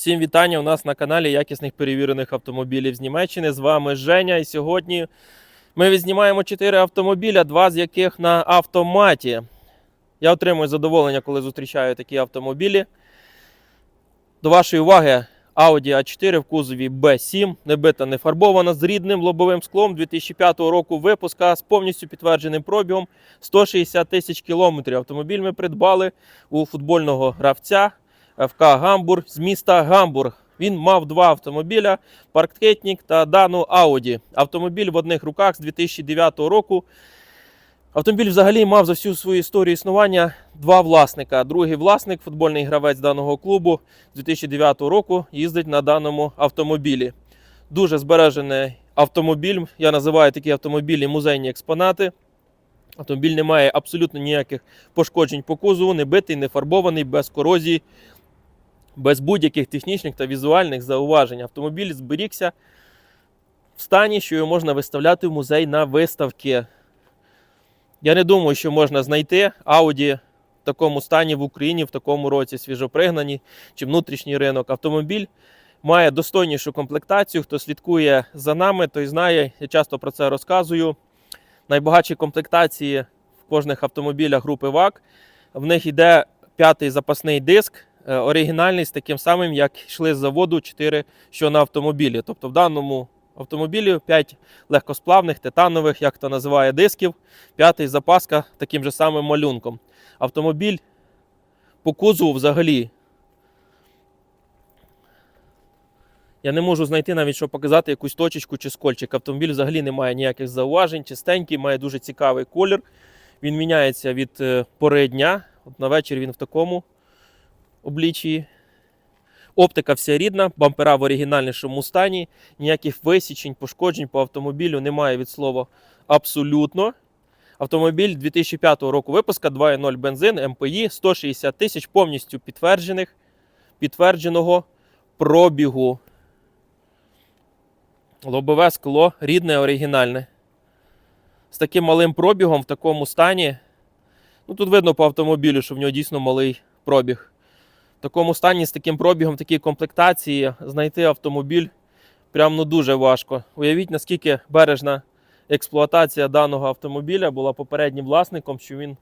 Всім вітання у нас на каналі якісних перевірених автомобілів з Німеччини. З вами Женя. І сьогодні ми відзнімаємо 4 автомобіля, два з яких на автоматі. Я отримую задоволення, коли зустрічаю такі автомобілі. До вашої уваги Audi A4 в кузові B7, не бита, не фарбована з рідним лобовим склом 2005 року випуска з повністю підтвердженим пробігом 160 тисяч кілометрів. Автомобіль ми придбали у футбольного гравця ФК Гамбург з міста Гамбург. Він мав два автомобіля: паркетнік та Дану Ауді. Автомобіль в одних руках з 2009 року. Автомобіль взагалі мав за всю свою історію існування два власника. Другий власник, футбольний гравець даного клубу з 2009 року, їздить на даному автомобілі. Дуже збережений автомобіль. Я називаю такі автомобілі музейні експонати. Автомобіль не має абсолютно ніяких пошкоджень по кузову, не битий, не фарбований, без корозії, без будь-яких технічних та візуальних зауважень. Автомобіль зберігся в стані, що його можна виставляти в музей на виставки. Я не думаю, що можна знайти Audi в такому стані в Україні в такому році свіжопригнані чи внутрішній ринок. Автомобіль має достойнішу комплектацію. Хто слідкує за нами, той знає. Я часто про це розказую. Найбагатші комплектації в кожних автомобілях групи ВАК. В них йде п'ятий запасний диск, оригінальний з таким самим, як йшли з заводу 4, що на автомобілі. Тобто в даному автомобілі 5 легкосплавних, титанових, як то називає, дисків, п'ятий запаска таким же самим малюнком. Автомобіль по кузову взагалі. Я не можу знайти навіть, що показати якусь точечку чи скольчик. Автомобіль взагалі не має ніяких зауважень, чистенький, має дуже цікавий колір. Він міняється від е, пори дня. От на вечір він в такому обліччі. Оптика вся рідна, бампера в оригінальнішому стані. Ніяких висічень, пошкоджень по автомобілю немає від слова абсолютно. Автомобіль 2005 року випуска 2.0 бензин МПІ 160 тисяч повністю підтверджених, підтвердженого пробігу. Лобове скло рідне, оригінальне. З таким малим пробігом в такому стані. Ну, тут видно по автомобілю, що в нього дійсно малий пробіг. Такому стані з таким пробігом, такій комплектації знайти автомобіль прям ну дуже важко. Уявіть, наскільки бережна експлуатація даного автомобіля була попереднім власником, що він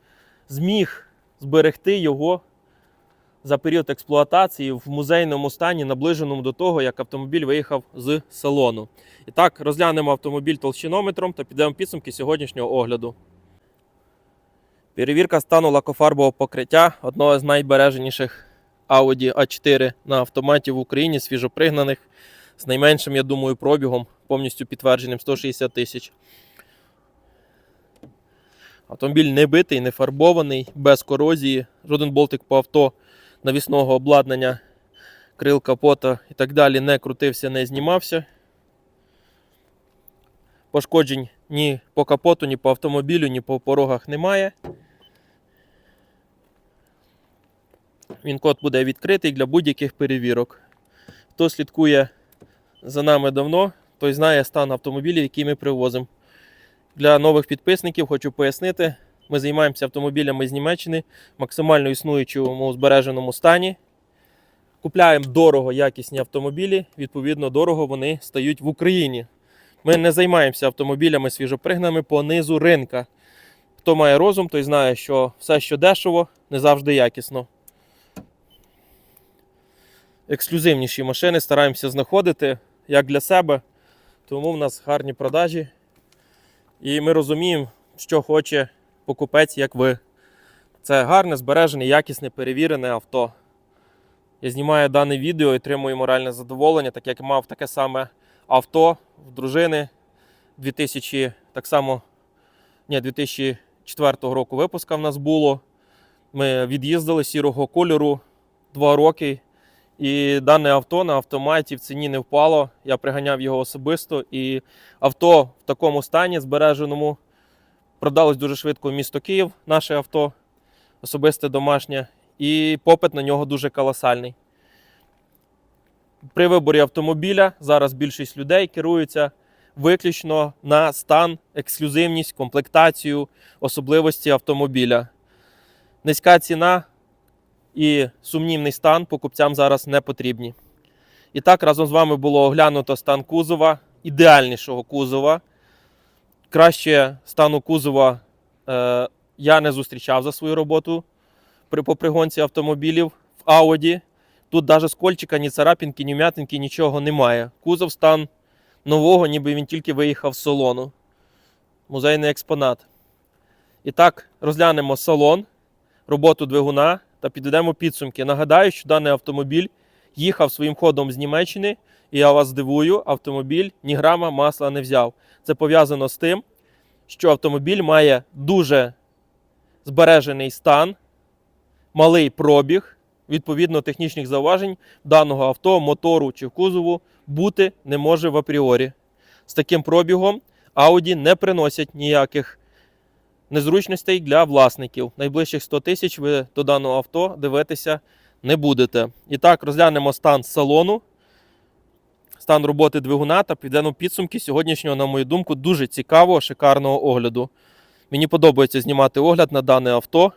зміг зберегти його за період експлуатації в музейному стані, наближеному до того, як автомобіль виїхав з салону. І так, розглянемо автомобіль толщинометром та підемо підсумки сьогоднішнього огляду. Перевірка стану лакофарбового покриття одного з найбереженіших Audi A4 на автоматі в Україні, свіжопригнаних, з найменшим, я думаю, пробігом, повністю підтвердженим 160 тисяч. Автомобіль не битий, не фарбований, без корозії, жоден болтик по авто навісного обладнання, крил капота і так далі не крутився, не знімався. Пошкоджень ні по капоту, ні по автомобілю, ні по порогах немає. Він код буде відкритий для будь-яких перевірок. Хто слідкує за нами давно, той знає стан автомобілів, які ми привозимо. Для нових підписників хочу пояснити, ми займаємося автомобілями з Німеччини в максимально існуючому збереженому стані. Купляємо дорого якісні автомобілі, відповідно, дорого вони стають в Україні. Ми не займаємося автомобілями свіжопригнаними по низу ринка. Хто має розум, той знає, що все, що дешево, не завжди якісно. Ексклюзивніші машини стараємося знаходити як для себе, тому в нас гарні продажі. І ми розуміємо, що хоче покупець, як ви. Це гарне, збережене, якісне, перевірене авто. Я знімаю дане відео і отримую моральне задоволення, так як мав таке саме авто в дружини 2000, так само, ні, 2004 року випуска в нас було. Ми від'їздили сірого кольору 2 роки. І дане авто на автоматі в ціні не впало. Я приганяв його особисто. І авто в такому стані збереженому продалось дуже швидко в місто Київ, наше авто, особисте домашнє, і попит на нього дуже колосальний. При виборі автомобіля зараз більшість людей керуються виключно на стан, ексклюзивність, комплектацію, особливості автомобіля. Низька ціна і сумнівний стан покупцям зараз не потрібні. І так, разом з вами було оглянуто стан кузова, ідеальнішого кузова. Краще стану кузова е, я не зустрічав за свою роботу при по пригонці автомобілів в Audi. Тут навіть скольчика, ні царапінки, ні м'ятинки, нічого немає. Кузов стан нового, ніби він тільки виїхав з салону. Музейний експонат. І так, розглянемо салон, роботу двигуна та підведемо підсумки. Нагадаю, що даний автомобіль їхав своїм ходом з Німеччини, і я вас здивую, автомобіль ні грама масла не взяв. Це пов'язано з тим, що автомобіль має дуже збережений стан, малий пробіг. Відповідно, технічних зауважень даного авто, мотору чи кузову бути не може в апріорі. З таким пробігом Audi не приносять ніяких незручностей для власників. Найближчих 100 тисяч ви до даного авто дивитися не будете. І так, розглянемо стан салону, стан роботи двигуна та підведемо підсумки сьогоднішнього, на мою думку, дуже цікавого, шикарного огляду. Мені подобається знімати огляд на дане авто.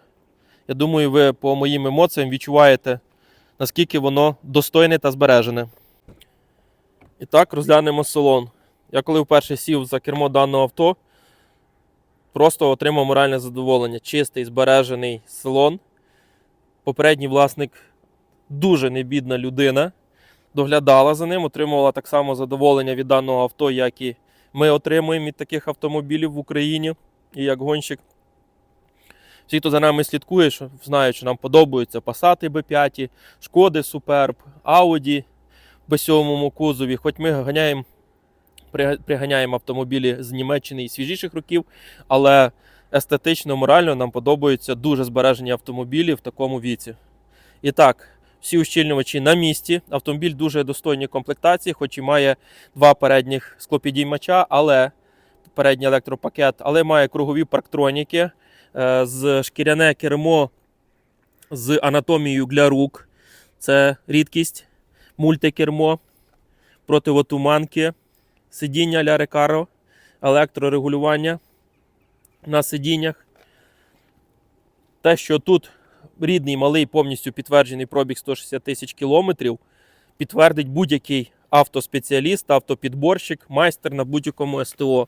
Я думаю, ви по моїм емоціям відчуваєте, наскільки воно достойне та збережене. І так, розглянемо салон. Я коли вперше сів за кермо даного авто, просто отримав моральне задоволення. Чистий, збережений салон. Попередній власник дуже небідна людина. Доглядала за ним, отримувала так само задоволення від даного авто, як і ми отримуємо від таких автомобілів в Україні. І як гонщик. Всі, хто за нами слідкує, знають, що нам подобаються Passat B5, Шкоди Superb, Audi в B7 кузові. Хоч ми ганяємо, приганяємо автомобілі з Німеччини і свіжіших років, але естетично, морально нам подобаються дуже збережені автомобілі в такому віці. І так, всі ущільнювачі на місці. Автомобіль дуже достойній комплектації, хоч і має два передніх склопідіймача, але передній електропакет, але має кругові парктроніки е, з шкіряне кермо з анатомією для рук. Це рідкість, мультикермо, противотуманки, сидіння рекаро, електрорегулювання на сидіннях. Те, що тут рідний малий повністю підтверджений пробіг 160 тисяч кілометрів, підтвердить будь-який автоспеціаліст, автопідборщик, майстер на будь-якому СТО.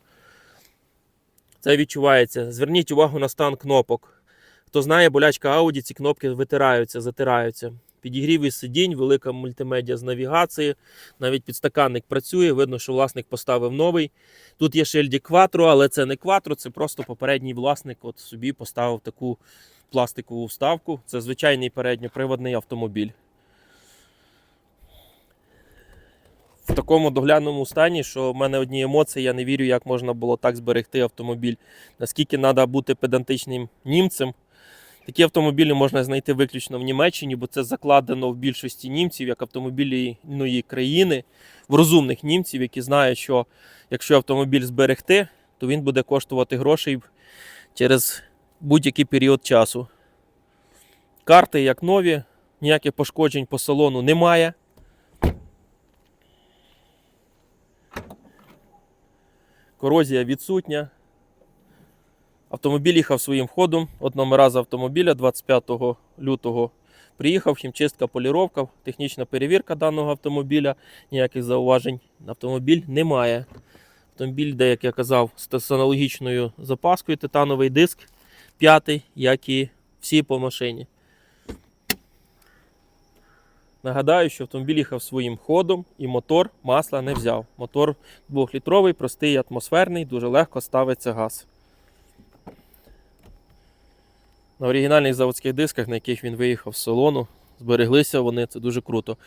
Це відчувається. Зверніть увагу на стан кнопок. Хто знає, болячка Audi, ці кнопки витираються, затираються. Підігрів сидінь, велика мультимедіа з навігації, навіть підстаканник працює. Видно, що власник поставив новий. Тут є шильді Quattro, але це не Quattro, це просто попередній власник от собі поставив таку пластикову вставку. Це звичайний передньоприводний автомобіль. В такому догляному стані, що в мене одні емоції, я не вірю, як можна було так зберегти автомобіль. Наскільки треба бути педантичним німцем. Такі автомобілі можна знайти виключно в Німеччині, бо це закладено в більшості німців як автомобілі іної країни, в розумних німців, які знають, що якщо автомобіль зберегти, то він буде коштувати грошей через будь-який період часу. Карти як нові, ніяких пошкоджень по салону немає. Корозія відсутня. Автомобіль їхав своїм ходом. От номера з автомобіля 25 лютого приїхав, хімчистка, поліровка, технічна перевірка даного автомобіля. Ніяких зауважень. Автомобіль немає. Автомобіль, йде, як я казав, з аналогічною запаскою, титановий диск п'ятий, як і всі по машині. Нагадаю, що автомобіль їхав своїм ходом і мотор масла не взяв. Мотор 2-літровий, простий, атмосферний, дуже легко ставиться газ. На оригінальних заводських дисках, на яких він виїхав з салону, збереглися вони, це дуже круто.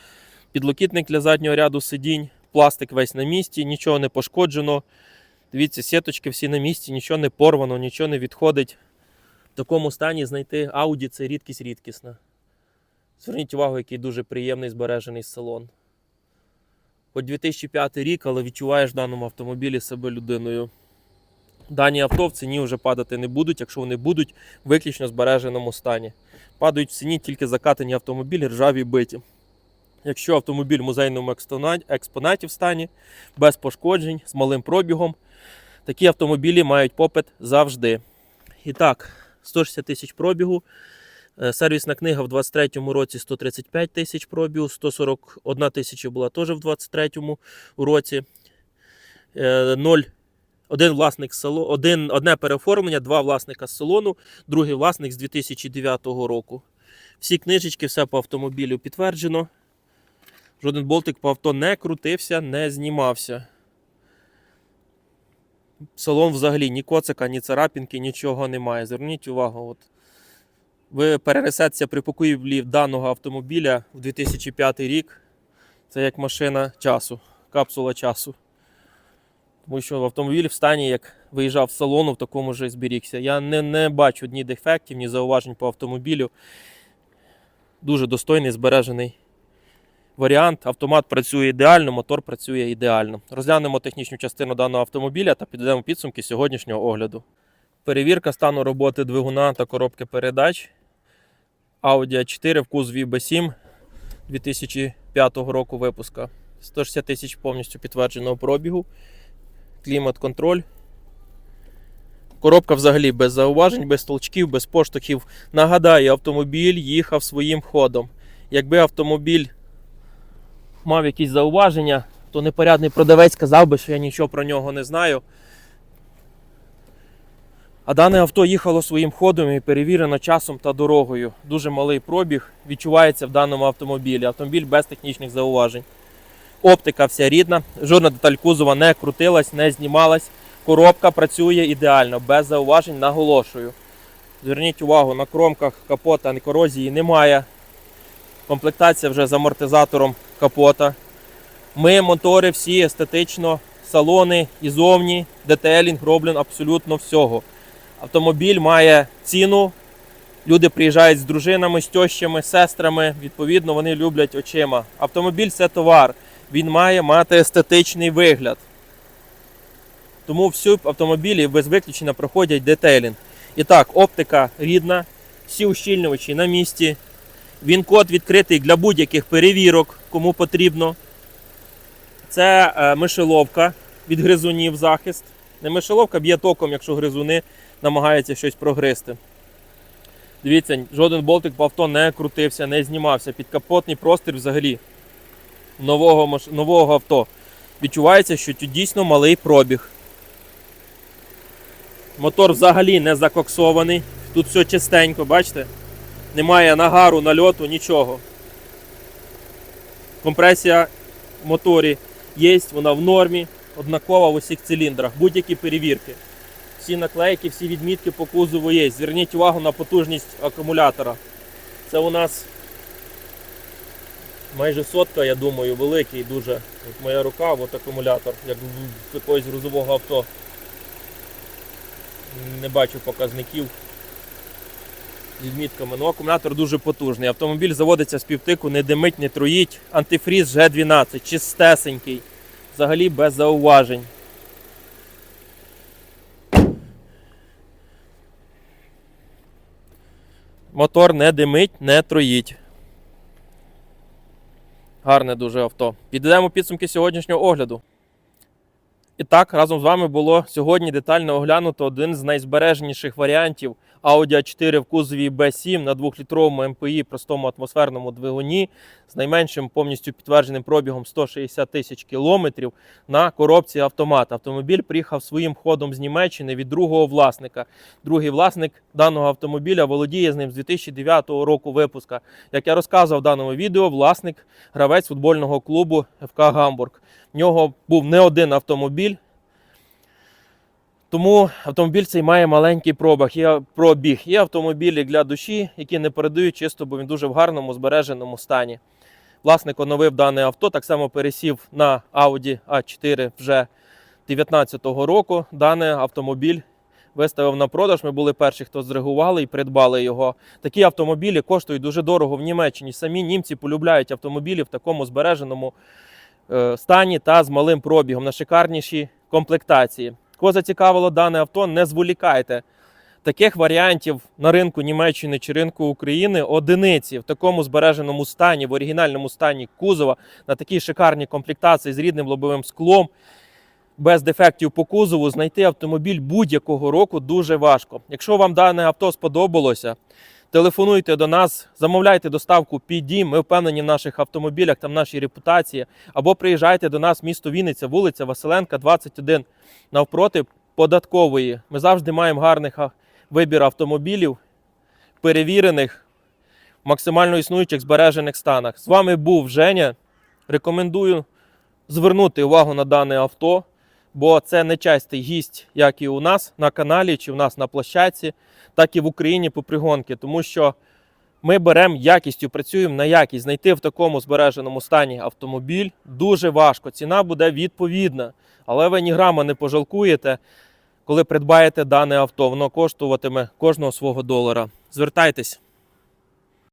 Підлокітник для заднього ряду сидінь, пластик весь на місці, нічого не пошкоджено. Дивіться, сіточки всі на місці, нічого не порвано, нічого не відходить. В такому стані знайти Audi це рідкість рідкісна. Зверніть увагу, який дуже приємний збережений салон. Хоч 2005 рік, але відчуваєш в даному автомобілі себе людиною. Дані авто в ціні вже падати не будуть, якщо вони будуть в виключно збереженому стані. Падають в ціні тільки закатані автомобілі, ржаві биті. Якщо автомобіль в музейному експонаті в стані, без пошкоджень, з малим пробігом, такі автомобілі мають попит завжди. І так, 160 тисяч пробігу. Е, Сервісна книга в 23-му році 135 тисяч пробігу, 141 тисяча була теж в 23-му році. Е, Ноль. Один власник салону, один, одне переоформлення, два власника з салону, другий власник з 2009 року. Всі книжечки, все по автомобілю підтверджено. Жоден болтик по авто не крутився, не знімався. Салон взагалі ні коцика, ні царапінки, нічого немає. Зверніть увагу, от ви перенесетеся при покупівлі даного автомобіля в 2005 рік. Це як машина часу, капсула часу. Тому що автомобіль в стані, як виїжджав з салону, в такому ж зберігся. Я не, не бачу ні дефектів, ні зауважень по автомобілю. Дуже достойний, збережений варіант. Автомат працює ідеально, мотор працює ідеально. Розглянемо технічну частину даного автомобіля та підведемо підсумки сьогоднішнього огляду. Перевірка стану роботи двигуна та коробки передач. Audi A4 в кузові B7 2005 року випуска. 160 тисяч повністю підтвердженого пробігу. Клімат-контроль. Коробка взагалі без зауважень, без толчків, без поштовхів. Нагадаю, автомобіль їхав своїм ходом. Якби автомобіль мав якісь зауваження, то непорядний продавець сказав би, що я нічого про нього не знаю. А дане авто їхало своїм ходом і перевірено часом та дорогою. Дуже малий пробіг відчувається в даному автомобілі. Автомобіль без технічних зауважень. Оптика вся рідна, жодна деталь кузова не крутилась, не знімалась. Коробка працює ідеально, без зауважень, наголошую. Зверніть увагу, на кромках капота корозії немає. Комплектація вже з амортизатором капота. Ми мотори всі естетично, салони і зовні, детелінг роблен абсолютно всього. Автомобіль має ціну. Люди приїжджають з дружинами, з тьощами, сестрами. Відповідно, вони люблять очима. Автомобіль це товар. Він має мати естетичний вигляд. Тому всі автомобілі без виключення проходять детейлінг. І так, оптика рідна, всі ущільнювачі на місці. Він код відкритий для будь-яких перевірок, кому потрібно. Це е, мишеловка від гризунів захист. Не мишеловка б'є током, якщо гризуни намагаються щось прогризти. Дивіться, жоден болтик по авто не крутився, не знімався. Підкапотний простір взагалі нового, нового авто. Відчувається, що дійсно малий пробіг. Мотор взагалі не закоксований. Тут все чистенько, бачите? Немає нагару, нальоту, нічого. Компресія в моторі є, вона в нормі, однакова в усіх циліндрах, будь-які перевірки. Всі наклейки, всі відмітки по кузову є. Зверніть увагу на потужність акумулятора. Це у нас майже сотка, я думаю, великий дуже. От моя рука, от акумулятор, як в якогось грузового авто. Не бачу показників з відмітками. Ну, акумулятор дуже потужний. Автомобіль заводиться з півтику, не димить, не троїть. Антифріз G12, чистесенький. Взагалі без зауважень. Мотор не димить, не троїть. Гарне дуже авто. Підведемо підсумки сьогоднішнього огляду. І так, разом з вами було сьогодні детально оглянуто один з найзбереженіших варіантів Audi A4 в кузові B7 на 2-літровому МПІ простому атмосферному двигуні з найменшим повністю підтвердженим пробігом 160 тисяч кілометрів на коробці автомат. Автомобіль приїхав своїм ходом з Німеччини від другого власника. Другий власник даного автомобіля володіє з ним з 2009 року випуска. Як я розказував в даному відео, власник гравець футбольного клубу ФК Гамбург. В нього був не один автомобіль. Тому автомобіль цей має маленький пробіг. Є пробіг. Є автомобілі для душі, які не передають чисто, бо він дуже в гарному збереженому стані. Власник оновив дане авто, так само пересів на Audi A4 вже 2019 року. Даний автомобіль виставив на продаж. Ми були перші, хто зреагували і придбали його. Такі автомобілі коштують дуже дорого в Німеччині. Самі німці полюбляють автомобілі в такому збереженому е, стані та з малим пробігом на шикарніші комплектації. Кого зацікавило дане авто, не зволікайте. Таких варіантів на ринку Німеччини чи ринку України одиниці в такому збереженому стані, в оригінальному стані кузова, на такій шикарній комплектації з рідним лобовим склом, без дефектів по кузову, знайти автомобіль будь-якого року дуже важко. Якщо вам дане авто сподобалося, Телефонуйте до нас, замовляйте доставку під дім. Ми впевнені в наших автомобілях, там нашій репутації. Або приїжджайте до нас, місто Вінниця, вулиця Василенка, 21, навпроти податкової. Ми завжди маємо гарний вибір автомобілів, перевірених, максимально існуючих збережених станах. З вами був Женя. Рекомендую звернути увагу на дане авто, бо це нечастий гість, як і у нас на каналі, чи у нас на площадці, так і в Україні по пригонки, тому що ми беремо якістю, працюємо на якість. Знайти в такому збереженому стані автомобіль дуже важко. Ціна буде відповідна, але ви ні грама не пожалкуєте, коли придбаєте дане авто. Воно коштуватиме кожного свого долара. Звертайтесь.